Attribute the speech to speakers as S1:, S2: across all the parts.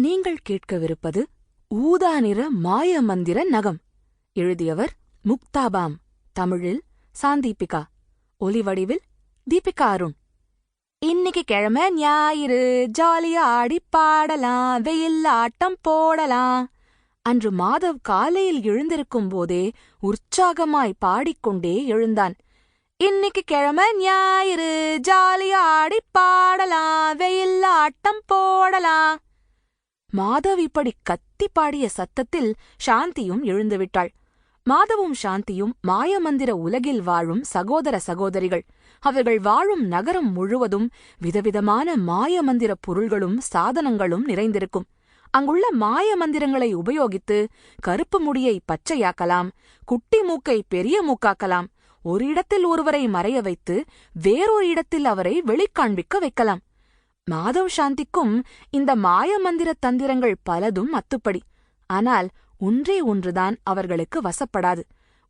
S1: நீங்கள் கேட்கவிருப்பது ஊதா நிற மாய மந்திர நகம். எழுதியவர் முக்தாபாம். தமிழில் சாந்தீபிகா. ஒலிவடிவில் தீபிகா அருண். இன்னைக்கு கிழமை ஞாயிறு. ஜாலியா ஆடி பாடலாம். வெயில் ஆட்டம் போடலாம். அன்று மாதவ் காலையில் எழுந்திருக்கும் போதே உற்சாகமாய் பாடிக்கொண்டே எழுந்தான். இன்னைக்கு கிழமை ஞாயிறு. ஜாலியா ஆடி பாடலாம். வெயில் ஆட்டம் போடலாம். மாதவ் இப்படி கத்தி பாடிய சத்தத்தில் சாந்தியும் எழுந்துவிட்டாள். மாதவும் சாந்தியும் மாயமந்திர உலகில் வாழும் சகோதர சகோதரிகள். அவர்கள் வாழும் நகரம் முழுவதும் விதவிதமான மாயமந்திர பொருள்களும் சாதனங்களும் நிறைந்திருக்கும். அங்குள்ள மாயமந்திரங்களை உபயோகித்து கருப்பு முடியை பச்சையாக்கலாம் குட்டி மூக்கை பெரிய மூக்காக்கலாம் ஒரு இடத்தில் ஒருவரை மறைய வைத்து வேறொரு இடத்தில் அவரை வெளிக்காண்பிக்க வைக்கலாம். மாதவ் சாந்திக்கும் இந்த மாய மந்திர தந்திரங்கள் பலதும் அத்துப்படி. ஆனால் ஒன்றே ஒன்றுதான் அவர்களுக்கு வசப்படாது.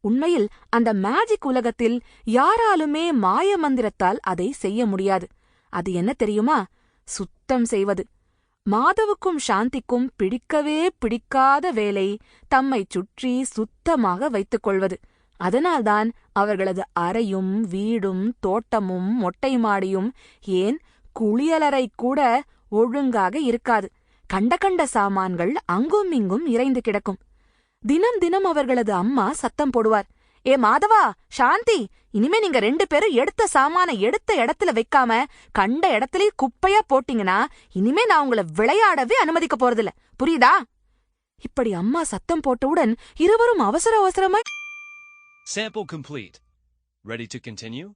S1: உண்மையில் அந்த மேஜிக் உலகத்தில் யாராலுமே மாய மந்திரத்தால் அதை செய்ய முடியாது. அது என்ன தெரியுமா? சுத்தம் செய்வது. மாதவுக்கும் சாந்திக்கும் பிடிக்கவே பிடிக்காத வேலை தம்மை சுற்றி சுத்தமாக வைத்துக் கொள்வது. அதனால்தான் அவர்களது அறையும் வீடும் தோட்டமும் மொட்டை மாடியும் ஏன் குளியலறை கூட ஒழுங்காக இருக்காது. கண்ட கண்ட சாமான்கள் அங்கும் இங்கும் இறைந்து கிடக்கும். தினம் தினம் அவர்களது அம்மா சத்தம் போடுவார். ஏ மாதவா சாந்தி! இனிமே நீங்க ரெண்டு பேரும் எடுத்த சாமான எடுத்த இடத்துல வைக்காம கண்ட இடத்துலயே குப்பையா போட்டீங்கன்னா இனிமே நான் உங்களை விளையாடவே அனுமதிக்க போறதில்ல. புரியுதா? இப்படி அம்மா சத்தம் போட்டவுடன் இருவரும் அவசர அவசரமாய்
S2: Sample complete. Ready to continue?